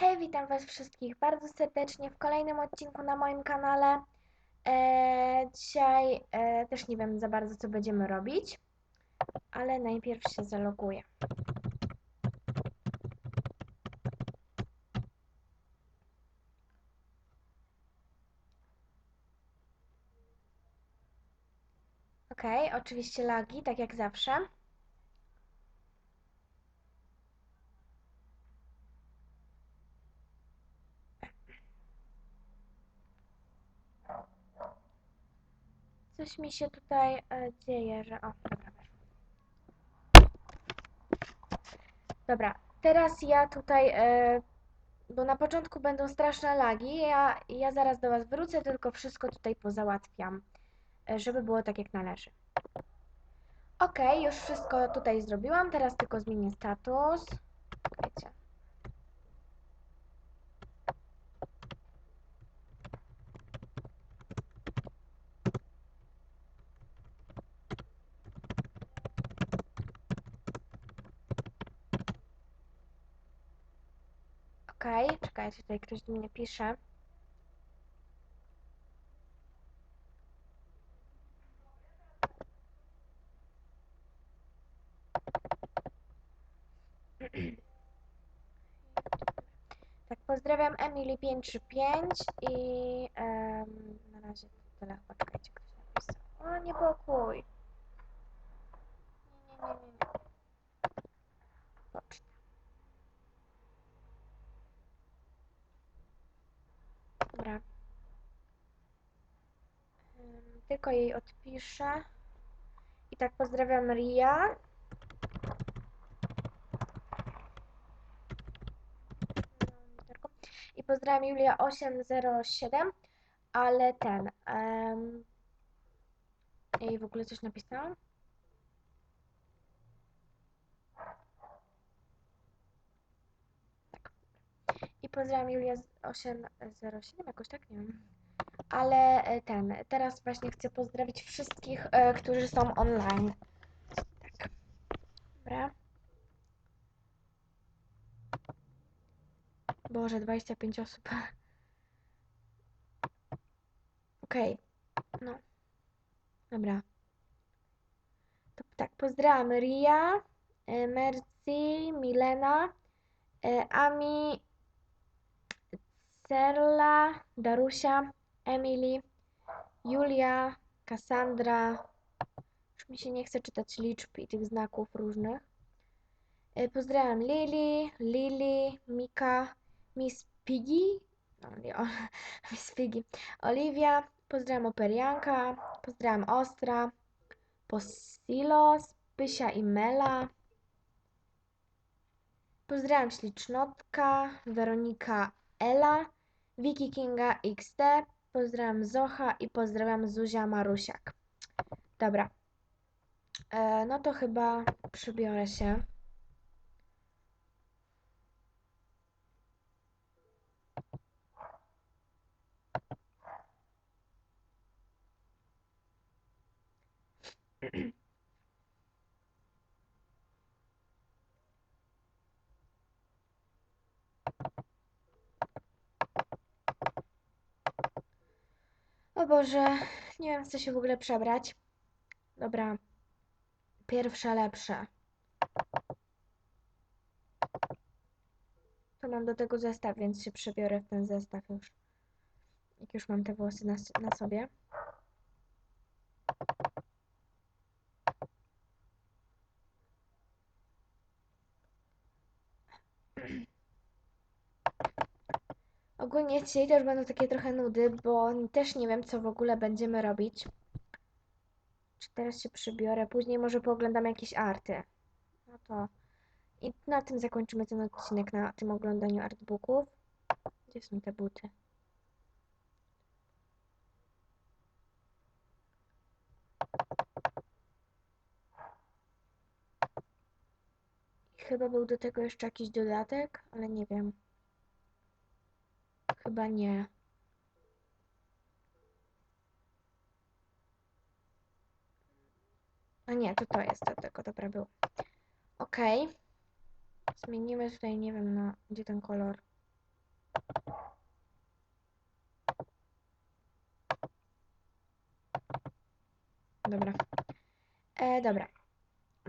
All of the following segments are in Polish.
Hej, witam Was wszystkich bardzo serdecznie w kolejnym odcinku na moim kanale. E, dzisiaj e, też nie wiem za bardzo, co będziemy robić, ale najpierw się zaloguję. Ok, oczywiście lagi, tak jak zawsze. Coś mi się tutaj e, dzieje, że... O, dobra. Dobra, teraz ja tutaj, e, bo na początku będą straszne lagi, ja, ja zaraz do Was wrócę, tylko wszystko tutaj pozałatwiam, e, żeby było tak jak należy. Ok, już wszystko tutaj zrobiłam, teraz tylko zmienię status. Czekajcie. Okej, czekajcie, tutaj ktoś do mnie pisze. Tak, pozdrawiam Emily 535 i em, na razie tyle. Poczekajcie, ktoś napisał. O. Nie, nie, nie, nie, nie. Poczta. Dobra. Tylko jej odpiszę. I tak pozdrawiam Ria. I pozdrawiam Julia 807, ale ten. Um, jej w ogóle coś napisałam? Pozdrawiam Julia 807, jakoś tak, nie wiem. Ale e, ten, teraz właśnie chcę pozdrowić wszystkich, e, którzy są online. Tak. Dobra. Boże, 25 osób. Okej. No. Dobra. To tak, pozdrawiam Ria, e, Mercy, Milena, Ami, Cerla, Darusia, Emily, Julia, Cassandra. Już mi się nie chce czytać liczb i tych znaków różnych. E, Pozdrawiam Lili, Lili, Mika, Miss Piggy, no, Miss Piggy, Oliwia, pozdrawiam Operianka, pozdrawiam Ostra, Posilos, Pysia i Mela, pozdrawiam Ślicznotka, Weronika Ela, Wiki Kinga XD, pozdrawiam Zocha i pozdrawiam Zuzia Marusiak. Dobra, e, no to chyba przybiorę się. Boże, nie wiem, co się w ogóle przebrać. Dobra, pierwsze lepsze. To mam do tego zestaw, więc się przebiorę w ten zestaw już. Jak już mam te włosy na, na sobie. Ogólnie dzisiaj też będą takie trochę nudy, bo też nie wiem, co w ogóle będziemy robić. Czy teraz się przybiorę, później może pooglądam jakieś arty. No to... I na tym zakończymy ten odcinek, na tym oglądaniu artbooków. Gdzie są te buty? Chyba był do tego jeszcze jakiś dodatek, ale nie wiem. Chyba nie. A nie, to to jest do tego, dobra, był. Okej. Zmienimy tutaj, nie wiem, na gdzie ten kolor. Dobra. E, dobra.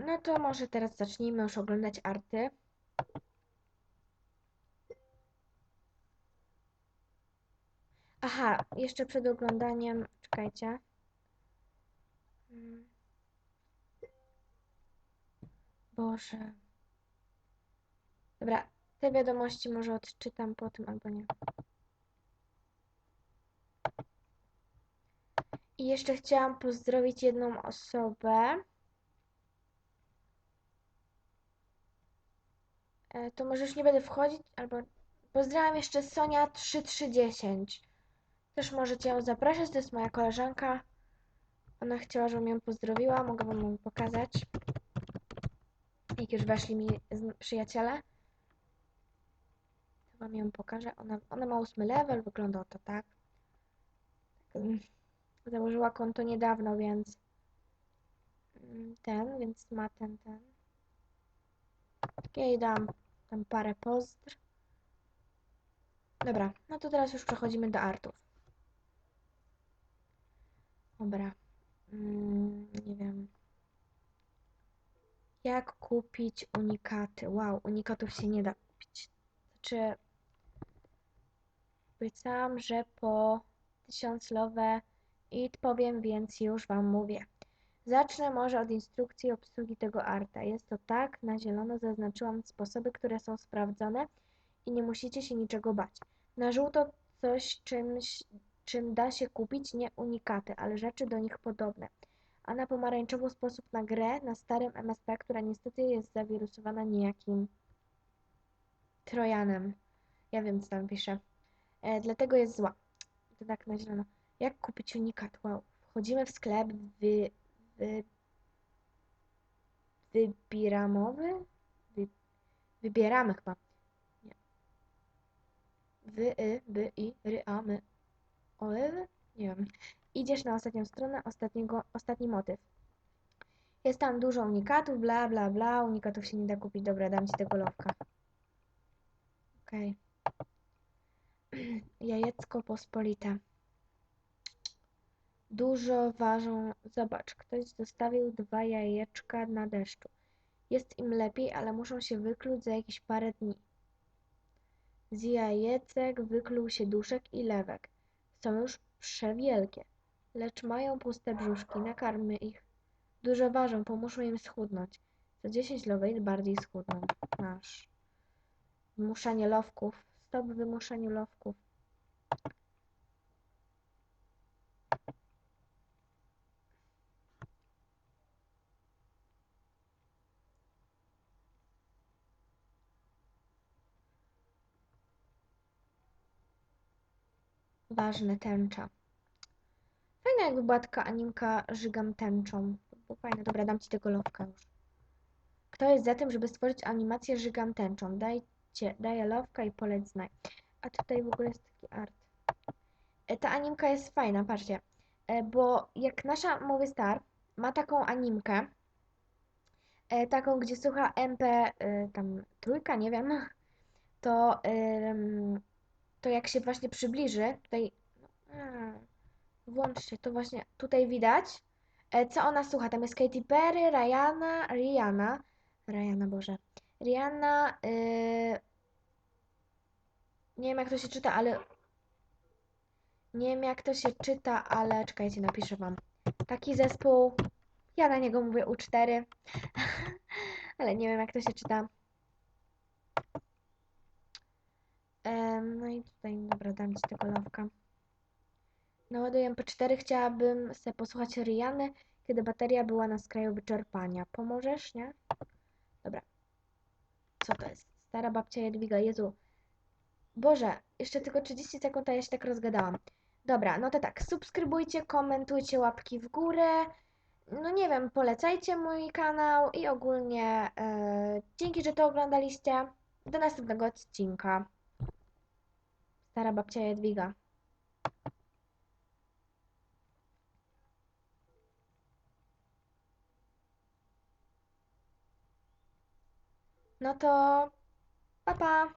No to może teraz zacznijmy już oglądać arty. Aha, jeszcze przed oglądaniem, czekajcie. Mm. Boże. Dobra, te wiadomości może odczytam po tym albo nie. I jeszcze chciałam pozdrowić jedną osobę. E, To może już nie będę wchodzić, albo pozdrawiam jeszcze Sonia 3310. Też możecie ją zapraszać, to jest moja koleżanka. Ona chciała, żebym ją pozdrowiła, mogę wam ją pokazać. Jak już weszli mi przyjaciele. To wam ją pokażę. Ona, ona ma ósmy level, wygląda oto tak. Tak, mm, Założyła konto niedawno, więc mm, ten, więc ma ten, ten. Jej dam tam parę pozdr. Dobra, no to teraz już przechodzimy do artów. Dobra. Mm, nie wiem. Jak kupić unikaty? Wow, unikatów się nie da kupić. Znaczy, obiecałam, że po tysiąclowe i powiem, więc już Wam mówię. Zacznę może od instrukcji obsługi tego arta. Jest to tak, na zielono zaznaczyłam sposoby, które są sprawdzone i nie musicie się niczego bać. Na żółto coś czymś, czym da się kupić nie unikaty, ale rzeczy do nich podobne. A na pomarańczowo sposób na grę na starym MSP, która niestety jest zawirusowana niejakim Trojanem. Ja wiem, co tam pisze. E, dlatego jest zła. To tak na zielono. Jak kupić unikat? Wow. Wchodzimy w sklep wy, wy, wybiramowy? Wy, wybieramy chyba. Wy, y, by, i, ry, a, my. Olewy? Nie wiem. Idziesz na ostatnią stronę, ostatniego, ostatni motyw. Jest tam dużo unikatów, bla, bla, bla. Unikatów się nie da kupić. Dobra, dam ci tego lowka. Okej. Jajecko pospolite. Dużo ważą. Zobacz, ktoś zostawił dwa jajeczka na deszczu. Jest im lepiej, ale muszą się wykluć za jakieś parę dni. Z jajecek wykluł się duszek i lewek. Są już przewielkie, lecz mają puste brzuszki. Nakarmy ich. Dużo ważą, pomóżmy im schudnąć. Za 10 lowej bardziej schudną. Masz. Wymuszanie lowków. Stop wymuszaniu lowków. Ważne tęcza. Fajna jakby była taka animka żygam tęczą. To było fajne. Dobra, dam ci tego lowka już. Kto jest za tym, żeby stworzyć animację żygam tęczą? Dajcie, daję lowka i poleć znaj. A tutaj w ogóle jest taki art. E, Ta animka jest fajna, patrzcie. E, Bo jak nasza Mowy Star ma taką animkę, e, taką, gdzie słucha MP, tam trójka, nie wiem, to, to jak się właśnie przybliży, tutaj, włączcie, to właśnie tutaj widać, e, co ona słucha. Tam jest Katy Perry, Rihanna, Rihanna, Rihanna, Boże, Rihanna, y, nie wiem jak to się czyta, ale nie wiem jak to się czyta, ale czekajcie, napiszę wam. Taki zespół, ja na niego mówię U4, ale nie wiem jak to się czyta. No i tutaj, dobra, dam ci tego lawka. Naładuję MP4, chciałabym sobie posłuchać Riany, kiedy bateria była na skraju wyczerpania. Pomożesz, nie? Dobra. Co to jest? Stara babcia Jadwiga, Jezu. Boże, jeszcze tylko 30 sekund, a ja się tak rozgadałam. Dobra, no to tak, subskrybujcie, komentujcie, łapki w górę. No nie wiem, polecajcie mój kanał i ogólnie e, dzięki, że to oglądaliście. Do następnego odcinka. Stara babcia Jadwiga. No to pa pa.